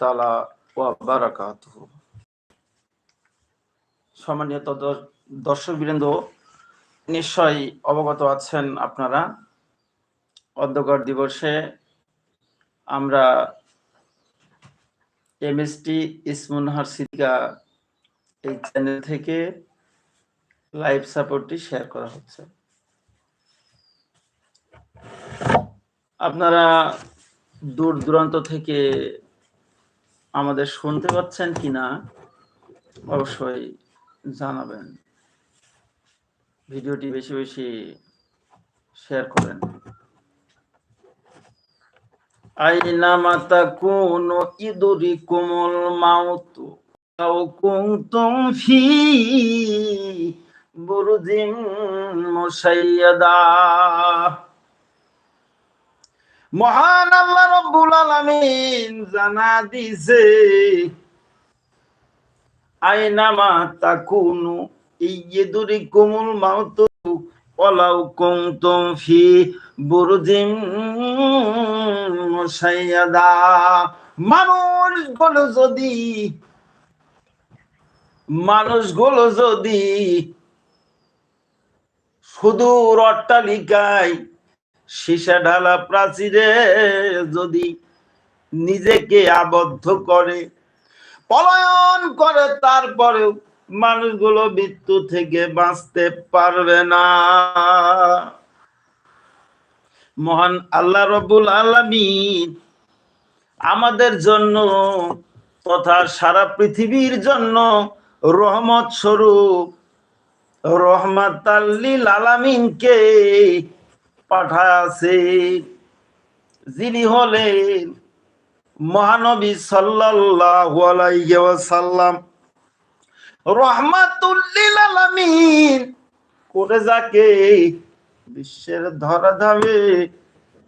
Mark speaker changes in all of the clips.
Speaker 1: তাআলা ওয়া বারাকাতুহু। সম্মানীয় দর্শক বৃন্দ নিশ্চয়ই অবগত আছেন আপনারা। অধ্যকর দিবসে আমরা এমএসটি ইসমুনহার সিদ্দিকা এই চ্যানেল থেকে লাইভ সাপোর্টটি শেয়ার করা হচ্ছে। আপনারা দূর দূরান্ত থেকে আমাদের শুনতে পাচ্ছেন কিনা অবশ্যই জানাবেন। ভিডিওটি বেশি বেশি শেয়ার করেন। আইনামা তাকুনু ইদরিকুমুল মহান আল্লাহ রব্বুল আলামিন জানা দিছে, আইনামা তাকুনু ইয়দুরিকুমুল মাউতু ওয়ালাউ কুনতুম ফি বুরুজিন মুশাইয়াদা মানুষগুলো যদি মানুষগুলো যদি সুদূর অট্টালিকায় সীসা ঢালা প্রাচীরে যদি নিজেকে আবদ্ধ করে, পলায়ন করে, তারপরেও মানুষগুলো মৃত্যু থেকে বাঁচতে পারবে না। মহান আল্লাহ রবুল আলমিন আমাদের জন্য তথা সারা পৃথিবীর জন্য রহমত স্বরূপ রহমাত আলামিনকে পাঠাছে যিনি হলেন মহানবী সাল্লাল্লাহু আলাইহি ওয়াসাল্লাম। রহমাতুল্লিল আলামিন। করে যাকে বিশ্বের ধরাধামে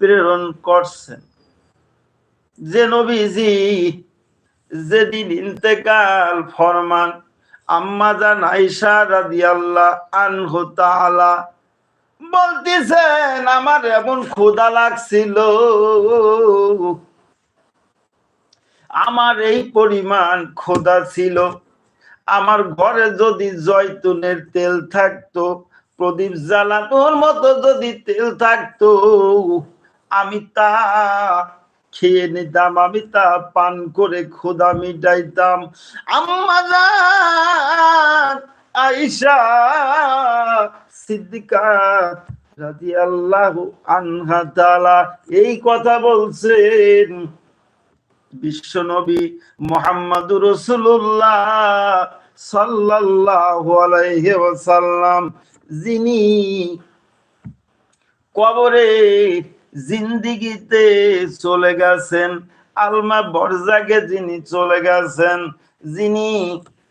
Speaker 1: প্রেরণ করছেন। যে নবীজি যেদিন ইন্তেকাল ফরমান, আম্মা জান আইসা রাদিয়াল্লাহ আনহু তাআলা বলতেছেন, আমার এমন ক্ষুধা লাগছিল। আমার এই পরিমাণ ক্ষুদা ছিল। আমার ঘরে যদি জয়তুনের তেল থাকতো, প্রদীপ জ্বালানোর মতো যদি তেল থাকতো, আমি তা খেয়ে নিতাম, আমি তা পান করে ক্ষুধা মিটাইতাম। আম্মা আইসা সিদ্দিকা এই কথা বলছেন, বিশ্ব নবী মোহাম্মদুর রসুল্লাহ সাল্লাল্লাহু যিনি কবরে জিন্দিগিতে চলে গেছেন, আলমা বরজাকে যিনি চলে গেছেন, যিনি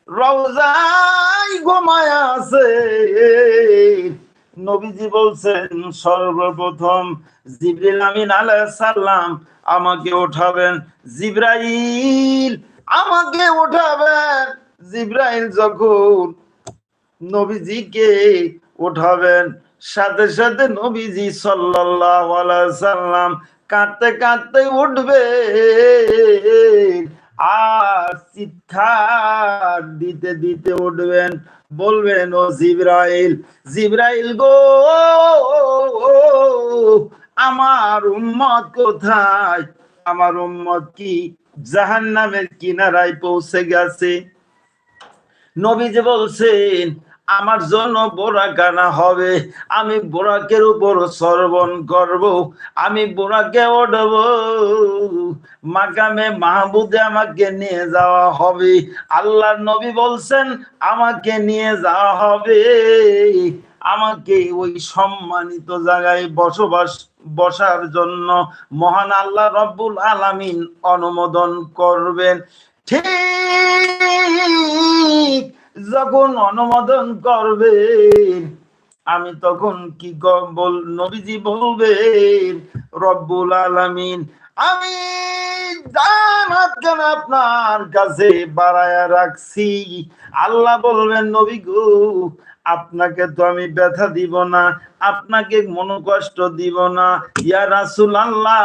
Speaker 1: রওজায় ঘুমায় আছে। নবীজি বলছেন, সর্বপ্রথম জিবরিল আমিন আলাইহিস সালাম আমাকে ওঠাবেন। জিব্রাইল আমাকে ওঠাবেন। জিব্রাইল যখন নবীজিকে ওঠাবেন, সাথে সাথে নবীজি সাল্লাল্লাহু আলাইহি সাল্লাম কাঁদতে কাঁদতে উঠবে। আর চিৎকার দিতে দিতে উঠবেন, বলবেন, ও জিব্রাইল জিব্রাইল গো, আমার উম্মত কোথায়? আমার উম্মত কি জাহান্নামের কিনারায় পৌঁছে গেছে? নবীজি বলছেন আমার জন্য বোরাকানা হবে। আমি বোরাকের উপর সর্বন করব। আমি বোরাকে ওঠব মাকামে মাহবুদে আমাকে নিয়ে যাওয়া হবে। আল্লাহর নবী বলছেন, আমাকে নিয়ে যাওয়া হবে। আমাকে ওই সম্মানিত জায়গায় বসবাস, বসার জন্য মহান আল্লাহ রব্বুল আলামিন অনুমোদন করবেন। ঠিক যখন অনুমোদন করবেন আমি তখন কি বল, নবীজি বলবেন রব্বুল আলামিন, আমি আপনার কাছে বাড়ায়া রাখছি। আল্লাহ বলবেন, নবী গো, আপনাকে তো আমি ব্যথা দিব না, আপনাকে মনোকষ্ট দিব না। ইয়া রাসূল আল্লাহ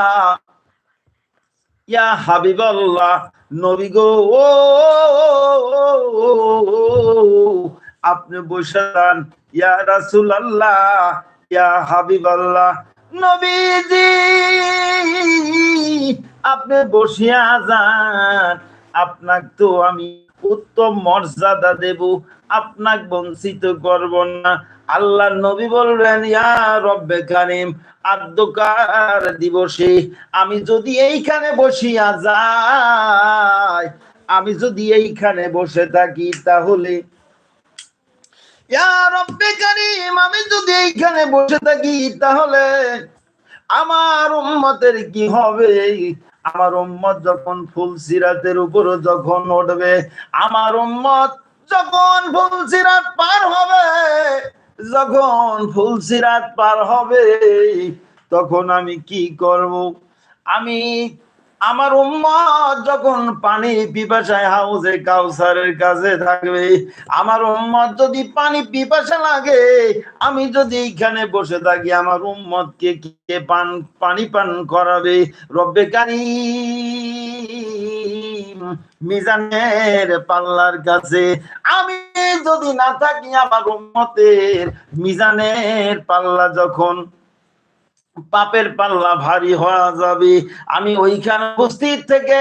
Speaker 1: ইয়া হাবিবাল্লাহ, নবী গো, ও আপনি বসে ইয়া রাসূলুল্লাহ, ইয়া হাবিবাল্লাহ, নবীজি, আপনি বসিয়া যান। আপনাকে তো আমি উত্তম মর্যাদা দেব। আপনাক বঞ্চিত করব না। আল্লাহ নবী বলবেন ইয়া রব্বে কারিম আদ্যকার দিবসে, আমি যদি এইখানে বসিয়া যাই, আমি যদি এইখানে বসে থাকি তাহলে আমি যদি এইখানে বসে থাকি তাহলে আমার উম্মতের কি হবে? আমার উম্মত যখন ফুল সিরাতের উপর যখন উঠবে, আমার উম্মত যখন ফুল সিরাত পার হবে যখন ফুল সিরাত পার হবে, তখন আমি কি করব? আমি, আমার উম্মত যখন পানি পিপাসায় হাউজে কাউসারের কাছে থাকবে, আমার উম্মত যদি পানি পিপাসা লাগে, আমি যদি এইখানে বসে থাকি, আমার উম্মতকে কে পান, পানি পান করাবে? রব্বে কারিম মিজানের পাল্লার কাছে আমি যদি না থাকি আমার উম্মতের মিজানের পাল্লা যখন পাপের পাল্লা ভারী হওয়া যাবে, আমি ওইখানে উপস্থিত থেকে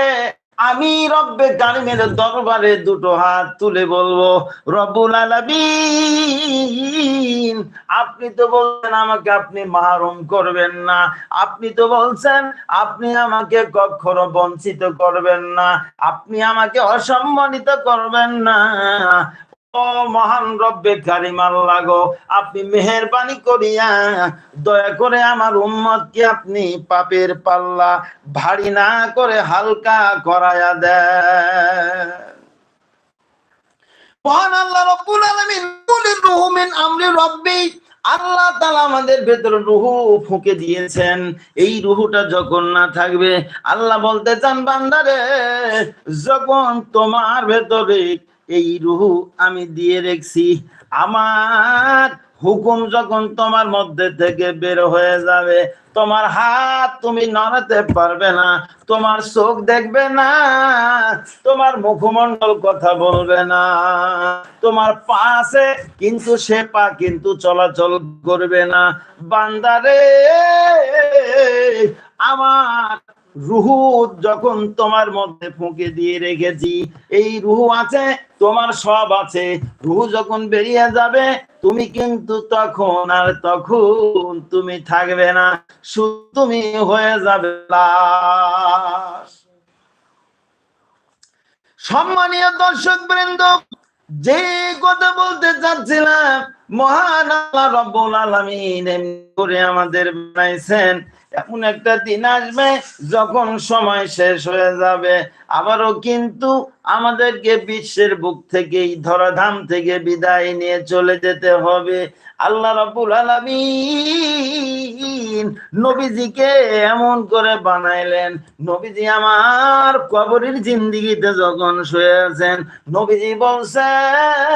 Speaker 1: আমি রব্বে কারিমের দরবারে দুটো হাত তুলে বলব, রব্বুল আলামিন, আপনি তো বলছেন আমাকে আপনি মাহরুম করবেন না, আপনি তো বলছেন আপনি আমাকে কখনো বঞ্চিত করবেন না, আপনি আমাকে অসম্মানিত করবেন না মহান রব্বে কারিম আল্লাহ গো আপনি মেহেরবানি করিয়া দয়া করে আমার উম্মতকে আপনি পাপের পাল্লা ভারী না করে হালকা করায়া দেন। মহান আল্লাহ রব্বুল আল্লাহ তাআলা আমাদের ভেতরে রুহু ফুঁকে দিয়েছেন। এই রুহুটা যখন না থাকবে, আল্লাহ বলতে চান, বান্দারে, যখন তোমার ভেতরে এই রুহু আমি দিয়ে রেখছি। আমার হুকুম যখন তোমার মধ্যে থেকে বের হয়ে যাবে, তোমার হাত তুমি নড়াতে পারবে না, তোমার চোখ দেখবে না, তোমার মুখমণ্ডল কথা বলবে না। তোমার পা আছে কিন্তু সে পা কিন্তু চলাচল করবে না। বান্দারে, আমার রুহু যখন তোমার মধ্যে ফুঁকে দিয়ে রেখেছি, এই রুহু আছে তোমার সব আছে। রুহু যখন বেরিয়ে যাবে, তুমি কিন্তু তখন আর তখন তুমি থাকবে না। তুমি হয়ে যাবে সম্মানীয় দর্শক বৃন্দ যে কথা বলতে চাচ্ছিলাম মহান আল্লাহ রব্বুল আলামিন করে আমাদের বানাইছেন। এমন একটা দিন আসবে, যখন সময় শেষ হয়ে যাবে। আবারও কিন্তু আমাদেরকে বিশ্বের বুক থেকে এই ধরাধাম থেকে বিদায় নিয়ে চলে যেতে হবে। আল্লাহ রাব্বুল আলামিন নবীজিকে এমন করে বানাইলেন। নবীজি আমার কবরের জিন্দিগিতে যখন শুয়ে আছেন, নবীজি বলছেন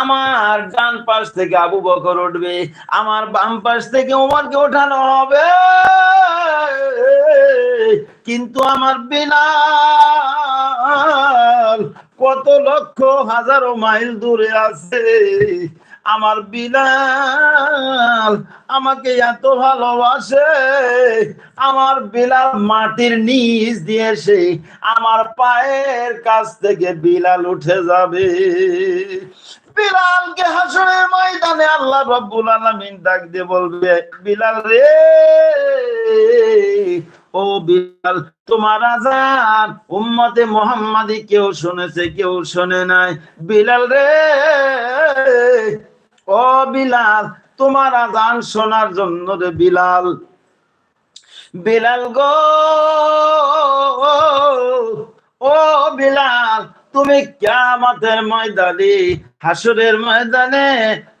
Speaker 1: আমার ডান পাশ থেকে আবু বকর উঠবে, আমার বাম পাশ থেকে ওমরকে ওঠানো হবে। কিন্তু আমার বিলাল কত লক্ষ হাজারো মাইল দূরে আছে। আমার বিলাল আমাকে এত ভালোবাসে, আমার বিলাল মাটির নিচ দিয়ে সে আমার পায়ের কাছ থেকে বিলাল উঠে যাবে। বিলালকে হাসনের ময়দানে আল্লাহ রব্বুল আলামিন ডাক দিয়ে বলবে বিলাল রে, ও বিলাল তোমার আজান উম্মতে মোহাম্মদী কেউ শুনেছে, কেউ শোনে নাই। বিলাল রে, ও বিলাল তোমার আজান শোনার জন্য রে বিলাল বিলাল গো, ও বিলাল তুমি কিয়ামতের ময়দানে, হাসরের ময়দানে,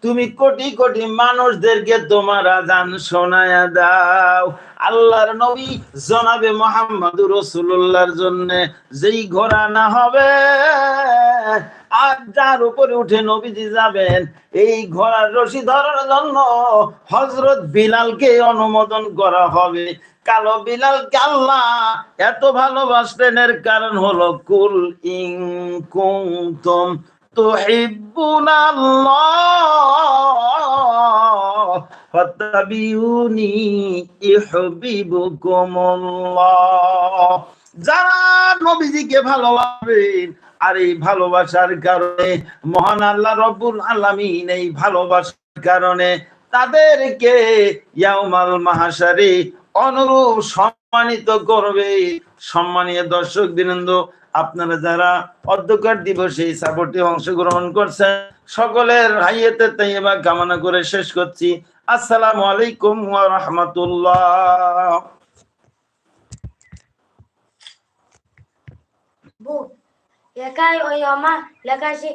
Speaker 1: তুমি কোটি কোটি মানুষদেরকে তোমার আজান শোনায়া দাও। আল্লাহর নবী জনাবে মোহাম্মদ রসুল্লাহর জন্য যেই ঘোড়া না হবে আর যার উপরে উঠে নবীজি যাবেন এই ঘোড়ার রশি ধরার জন্য হজরত বিলালকে অনুমোদন করা হবে কালো বিলাল আল্লাহ এত ভালোবাসলেন এর কারণ হলো কুল ইং কুমতুম تحبون الله فاتبعوني يحببكم الله যারা নবীজিকে ভালোবাসবেন আর এই ভালোবাসার কারণে মহান আল্লাহ রব্বুল আলামিন এই ভালোবাসার কারণে তাদেরকে অনুরূপ সম্মানিত করবে। সম্মানীয় দর্শক বৃন্দ, আপনারা যারা অধ্যকার দিবসে সাপোর্টে অংশগ্রহণ করছেন, সকলের হাইয়েতে তাইবা কামনা করে শেষ করছি। আসসালামু আলাইকুম ওয়া রাহমাতুল্লাহ।
Speaker 2: Bu, ya kai o yoma, la kasi